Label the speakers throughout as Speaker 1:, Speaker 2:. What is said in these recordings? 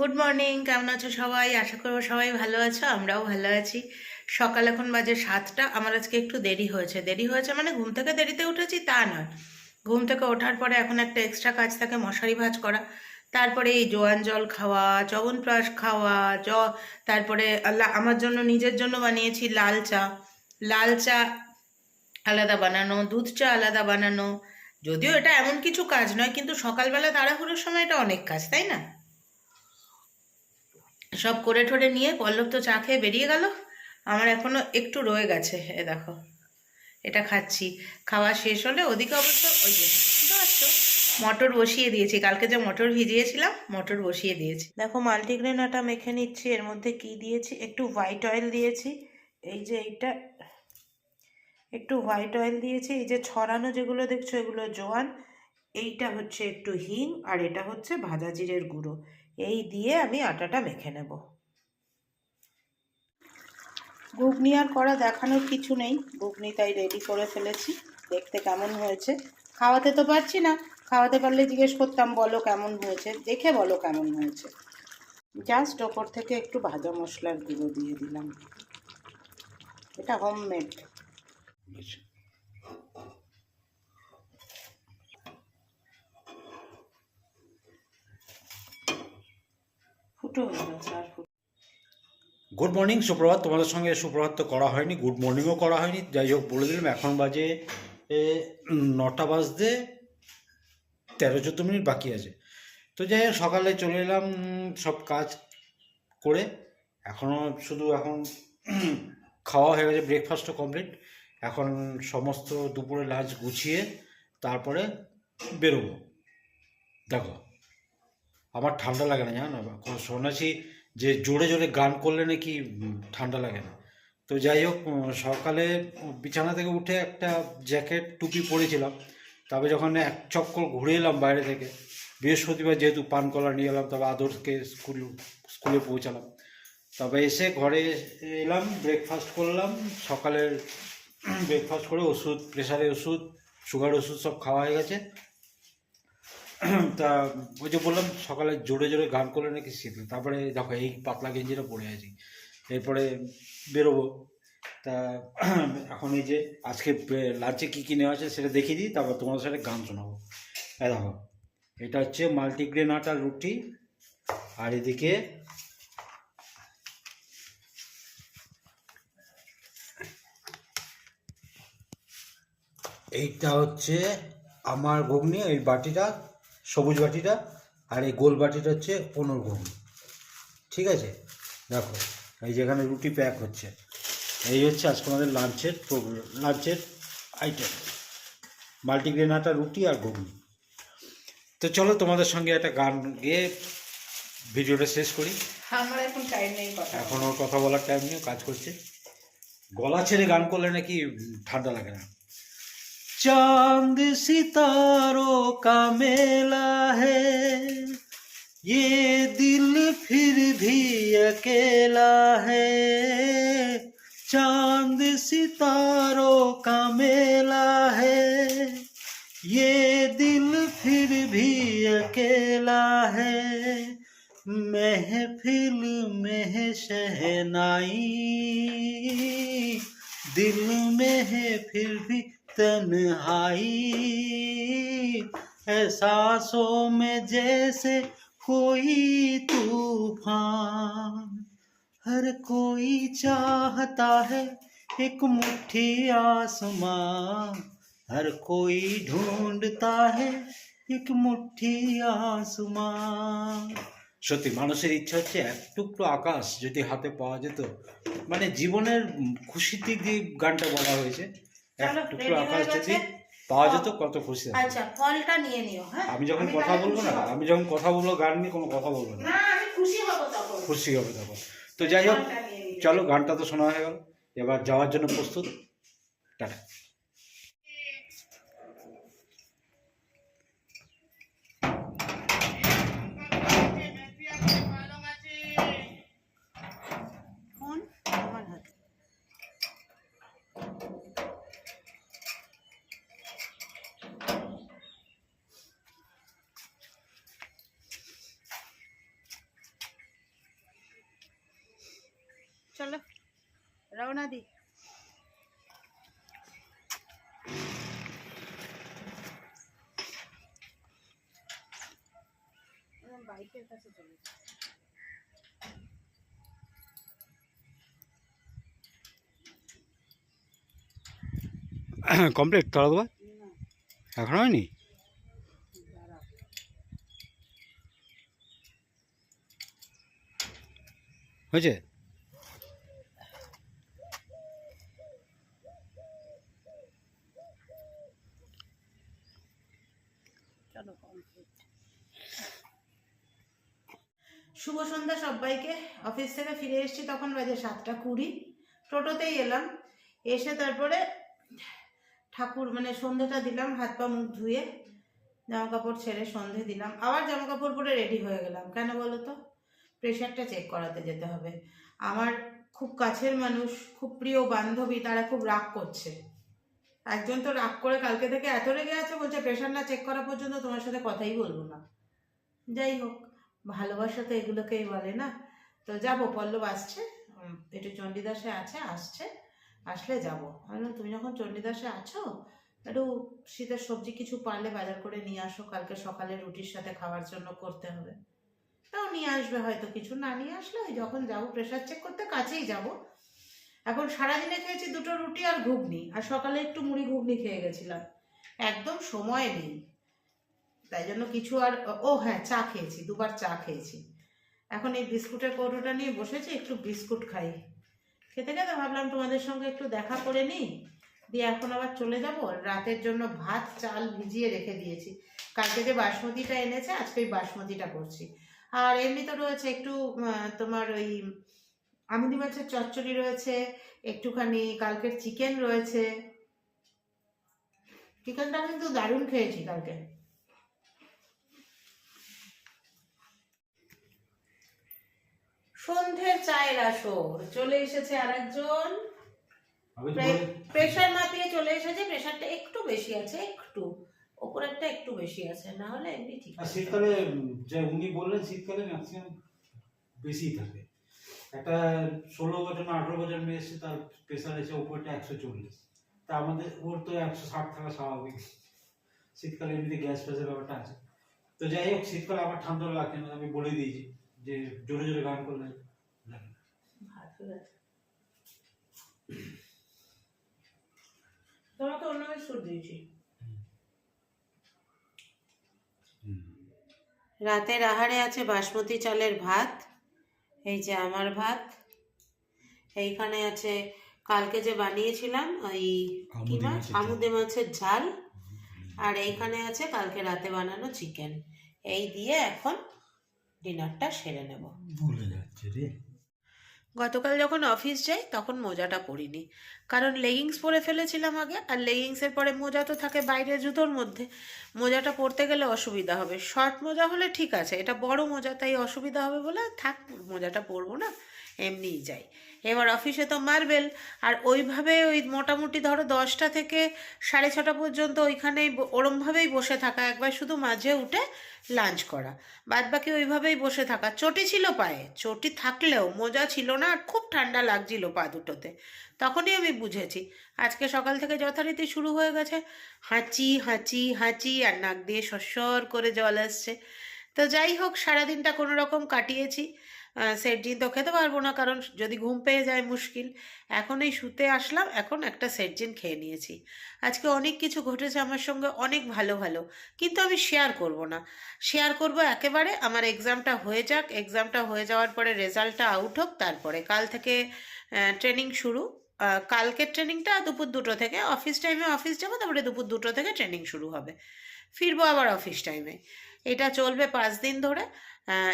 Speaker 1: Good morning কেমন আছো সবাই? আশা করব সবাই ভালো আছো, আমরাও ভালো আছি। সকাল এখন বাজে সাতটা, আমার আজকে একটু দেরি হয়েছে। দেরি হয়েছে মানে ঘুম থেকে দেরিতে উঠেছি তা নয়। ঘুম থেকে ওঠার পরে এখন একটা এক্সট্রা কাজ থাকে, মশারি ভাজ করা। তারপরে এই জোয়ান জল খাওয়া চবনপ্রাশ খাওয়া, জ, তারপরে আমার জন্য, নিজের জন্য বানিয়েছি লাল চা। লাল চা আলাদা বানানো, দুধ চা আলাদা বানানো। যদিও এটা এমন কিছু কাজ নয়, কিন্তু সকালবেলা তাড়াহুড়োর সময় এটা অনেক কাজ, তাই না? সব করে ঠরে নিয়ে পল্লব তো চা খেয়ে বেরিয়ে গেল। আমার এখনও একটু রয়ে গেছে, এ দেখো। এটা খাচ্ছি। খাওয়া শেষ হলে ওদিকে অবশ্য ওই যে মটর বসিয়ে দিয়েছি। কালকে যে মটর ভিজিয়েছিলাম, মটর বসিয়ে দিয়েছি। দেখো মাল্টিগ্রেন আটা মেখে নিচ্ছি। এর মধ্যে কি দিয়েছি? একটু হোয়াইট অয়েল দিয়েছি। এই যে এইটা, একটু হোয়াইট অয়েল দিয়েছি। এই যে ছড়ানো যেগুলো দেখছ, এগুলো জোয়ান, এইটা হচ্ছে একটু হিং, আর এটা হচ্ছে ভাজা জিরের গুঁড়ো। এই দিয়ে আমি আটাটা মেখে নেব। ঘুগনি আর করা দেখানোর কিছু নেই। ঘুগনি তাই রেডি করে ফেলেছি। দেখতে কেমন হয়েছে? খাওয়াতে তো পারছি না। খাওয়াতে পারলে জিজ্ঞেস করতাম বলো কেমন হয়েছে? দেখে বলো কেমন হয়েছে। জাস্ট ওপর থেকে একটু ভাজা মশলার গুঁড়ো দিয়ে দিলাম। এটা হোম হোমমেড
Speaker 2: গুড মর্নিং সুপ্রভাত। তোমাদের সঙ্গে সুপ্রভাত তো করা হয়নি। গুড মর্নিংও করা হয়নি। যাই হোক, বলে দিলাম, এখন বাজে নটা বাজতে তেরো চোদ্দ মিনিট বাকি আছে। তো যাই হোক, সকালে চলে এলাম, সব কাজ করে। এখনও শুধু এখন খাওয়া হয়ে গেছে ব্রেকফাস্টও কমপ্লিট এখন সমস্ত দুপুরে লাঞ্চ গুছিয়ে তারপরে বেরোবো। দেখো। আমার ঠান্ডা লাগে না, জানো? শুনেছি যে জোরে জোরে গান করলে নাকি ঠান্ডা লাগে না। তো যাই হোক সকালে বিছানা থেকে উঠে একটা জ্যাকেট, টুপি পরেছিলাম। তবে যখন এক চক্কর ঘুরে এলাম বাইরে থেকে, বৃহস্পতিবার যেহেতু পান কলা নিয়ে এলাম, তবে আদর্শকে স্কুল, স্কুলে পৌঁছালাম। তবে এসে ঘরে এলাম ব্রেকফাস্ট করলাম। সকালের ব্রেকফাস্ট করে ওষুধ প্রেশারের ওষুধ সুগার ওষুধ সব খাওয়া হয়ে গেছে। তা ওই যে বললাম, সকালে জোরে জোরে গান করলে নাকি শীত। তারপরে দেখো, এই পাতলা গেঞ্জিটা পরে আছি। এরপরে বেরোবো। তা এখন এই যে আজকে লাঞ্চে কী কী নেওয়া আছে সেটা দেখিয়ে দিই, তারপর তোমাদের সাথে গান শোনাবো। এই দেখো, এটা হচ্ছে মাল্টিগ্রেন আটার রুটি। আর এদিকে এইটা হচ্ছে আমার ঘুগনি, এই বাটিটা। সবুজ বাটিটা আর এই গোল বাটিটা হচ্ছে পনেরো ঘুগনি। ঠিক আছে? দেখো এই যেখানে রুটি প্যাক হচ্ছে। এই হচ্ছে আজকে আমাদের লাঞ্চের লাঞ্চের আইটেম মাল্টিগ্রেন আটা রুটি আর ঘুগনি। তো চলো তোমাদের সঙ্গে একটা গান গেয়ে ভিডিওটা শেষ করি।
Speaker 1: আমার এখন টাইম নেই কথা।
Speaker 2: এখন ওর কথা বলার টাইম নেই কাজ করছে। গলা ছেড়ে গান করলে নাকি ঠান্ডা লাগে না। चाँद सितारों का मेला है। ये दिल फिर भी अकेला है। चाँद सितारों का मेला है। ये दिल फिर भी अकेला है। महफिल में शहनाई दिल में है फिर भी तन्हाई एहसासों में जैसे कोई तूफान हर कोई चाहता है एक मुट्ठी आसमां हर कोई ढूंढता है एक মুঠি আসমান সত্যি মানুষের ইচ্ছা হচ্ছে এক টুকরো আকাশ যদি হাতে পাওয়া যেত মানে জীবনের খুশিতে দিয়ে গানটা বলা হয়েছে এক টুকরো আকাশ যদি পাওয়া যেত কত খুশি।
Speaker 1: আচ্ছা ফলটা নিয়ে নিও হ্যাঁ?
Speaker 2: আমি যখন কথা বলব না আমি যখন কথা বলব গান নিয়ে কোনো কথা বলব না।
Speaker 1: আমি খুশি হব তখন।
Speaker 2: খুশি হবে তখন। তো যাই হোক। চলো গানটা তো শোনা হয়ে গেল। এবার যাওয়ার জন্য প্রস্তুত। টাটা।
Speaker 1: খাও না দি বাইকের কাছে চলে
Speaker 2: কমপ্লিট তারা দেবা এখন হয়নি? হয়েছে?
Speaker 1: চলো কমপ্লিট শুভ সন্ধ্যা সবাইকে। অফিস থেকে ফিরে এসেছি তখন বাজে সাতটা কুড়ি। টোটোতেই এলাম। এসে তারপরে ঠাকুর মানে সন্ধেটা দিলাম, হাত পা মুখ ধুয়ে জামা কাপড় ছেড়ে সন্ধে দিলাম। আবার জামা কাপড় পরে রেডি হয়ে গেলাম। কেন বলো তো? প্রেশারটা চেক করাতে যেতে হবে। আমার খুব কাছের মানুষ, খুব প্রিয় বান্ধবী, তারা খুব রাগ করছে। একজন তো রাগ করে কালকে থেকে এত রেগে আছে, বলছে প্রেশার না চেক করা পর্যন্ত তোমার সাথে কথাই বলব না। যাই হোক, ভালোবাসা তো এগুলোকেই বলে না। তো যাব, পল্লব আসছে। একটু চণ্ডীদাসে আছে, আসছে। আসলে যাব। আমি তুমি যখন চণ্ডীদাসে আছো, একটু শীতের সবজি কিছু পারলে বাজার করে নিয়ে আসো, কালকে সকালে রুটির সাথে খাওয়ার জন্য করতে হবে। তাও নিয়ে আসবে হয়তো, কিছু না নিয়ে আসলে, যখন যাব প্রেশার চেক করতে কাছেই যাব। এখন সারাদিনে খেয়েছি দুটো রুটি আর ঘুগনি, আর সকালে একটু মুড়ি ঘুগনি খেয়ে গেছিলাম। একদম সময় নেই। তাই জন্য কিছু আর, ও হ্যাঁ চা খেয়েছি, দুবার চা খেয়েছি। এখন এই বিস্কুটের কৌটোটা নিয়ে বসেছি, একটু বিস্কুট খাই। খেতে খেতে ভাবলাম তোমাদের সঙ্গে একটু দেখা করে নিই। দিয়ে এখন আবার চলে যাব রাতের জন্য ভাত, চাল ভিজিয়ে রেখে দিয়েছি। কালকে যে বাসমতিটা এনেছে, আজকে ওই বাসমতিটা করছি। আর এমনি তো রয়েছে একটু তোমার ওই আমুদি মাছের চচ্চড়ি রয়েছে একটুখানি কালকের চিকেন রয়েছে। চিকেনটা কিন্তু দারুণ খেয়েছি কালকে। সন্ধ্যের চায়ের আসর চলে এসেছে আরেকজন। প্রেশার মাপিয়ে চলে এসেছে প্রেশারটা একটু বেশি আছে একটু। ওপরেরটা একটু বেশি আছে না হলে এমনি ঠিক আছে।
Speaker 2: শীতকালে যে উনি বললেন শীতকালে ম্যাক্সিমাম বেশি থাকে। একটা ষোলো বছর না আঠারো বছর মেয়ে এসে তার প্রেশার এসে উপরটা একশো চল্লিশ। তা আমাদের ওর তো একশো ষাট থাকা স্বাভাবিক। শীতকালে এমনিতে গ্যাস ফ্যাসের ব্যাপারটা আছে। তো যাই হোক শীতকালে আমার ঠান্ডা লাগছে না আমি বলে দিয়েছি যে জোরে জোরে গান করলে লাগে।
Speaker 1: তোমাকে অন্য দিয়েছি। রাতের আহারে আছে বাসমতি চালের ভাত এই যে আমার ভাত। এইখানে আছে কালকে যে বানিয়েছিলাম ওই কি মাছ? আমুদে মাছের ঝাল। আর এইখানে আছে কালকে রাতে বানানো চিকেন এই দিয়ে এখন ডিনারটা সেরে নেব।
Speaker 2: ভুলে যাচ্ছে রে।
Speaker 1: গতকাল যখন অফিস যাই, তখন মোজাটা পরিনি। কারণ লেগিংস পরে ফেলেছিলাম আগে, আর লেগিংসের পরে মোজা তো থাকে বাইরে জুতোর মধ্যে। মোজাটা পরতে গেলে অসুবিধা হবে। শর্ট মোজা হলে ঠিক আছে, এটা বড় মোজা, তাই অসুবিধা হবে বলে থাক, মোজাটা পরবো না। এমনিই যাই। এবার অফিসে তো মার্বেল আর ওইভাবে ওই মোটামুটি ধরো দশটা থেকে সাড়ে ছটা পর্যন্ত ওইখানেই ওরমভাবেই বসে থাকা, একবার শুধু মাঝে উঠে লাঞ্চ করা। বাদ বাকি ওইভাবেই বসে থাকা। চটি ছিল পায়ে, চটি থাকলেও মোজা ছিল না আর খুব ঠান্ডা লাগছিল পা দুটোতে। তখনই আমি বুঝেছি, আজকে সকাল থেকে যথারীতি শুরু হয়ে গেছে। হাঁচি হাঁচি হাঁচি আর নাক দিয়ে সস্বর করে জল আসছে। তো যাই হোক, সারাদিনটা কোনো রকম কাটিয়েছি। সেট জিন তো খেতে পারব না, কারণ যদি ঘুম পেয়ে যায় মুশকিল। এখন এই শুতে আসলাম, এখন একটা সেট জিন খেয়ে নিয়েছি। আজকে অনেক কিছু ঘটেছে আমার সঙ্গে, অনেক ভালো ভালো, কিন্তু আমি শেয়ার করব না। শেয়ার করব একেবারে, আমার এক্সামটা হয়ে যাক এক্সামটা হয়ে যাওয়ার পরে রেজাল্টটা আউট হোক, তারপরে কাল থেকে ট্রেনিং শুরু। কালকের ট্রেনিংটা দুপুর দুটো থেকে অফিস টাইমে অফিস যাব, তারপরে দুপুর দুটো থেকে ট্রেনিং শুরু হবে। ফিরবো আবার অফিস টাইমে এটা চলবে পাঁচ দিন ধরে।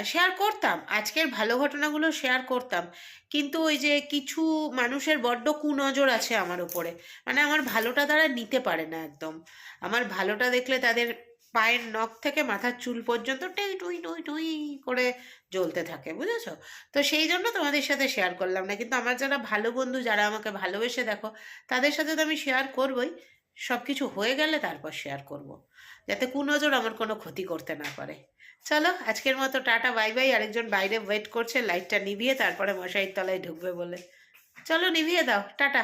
Speaker 1: শেয়ার করতাম। আজকের ভালো ঘটনাগুলো শেয়ার করতাম। কিন্তু ওই যে কিছু মানুষের বড্ড কুনজর আছে আমার উপরে। মানে আমার ভালোটা তারা নিতে পারে না একদম। আমার ভালোটা দেখলে তাদের পায়ের নখ থেকে মাথার চুল পর্যন্ত টুই টুই টুই টুই করে জ্বলতে থাকে, বুঝেছ? তো সেই জন্য তোমাদের সাথে শেয়ার করলাম না। কিন্তু আমার যারা ভালো বন্ধু, যারা আমাকে ভালোবেসে দেখো, তাদের সাথে তো আমি শেয়ার করবই। সব কিছু হয়ে গেলে তারপর শেয়ার করব। যাতে কুনজর আমার কোনো ক্ষতি করতে না পারে। চলো, আজকের মতো টাটা, বাই বাই। আরেকজন বাইরে ওয়েট করছে লাইটটা নিভিয়ে তারপরে মশাইয়ের তলায় ঢুকবে বলে। চলো, নিভিয়ে দাও। টাটা।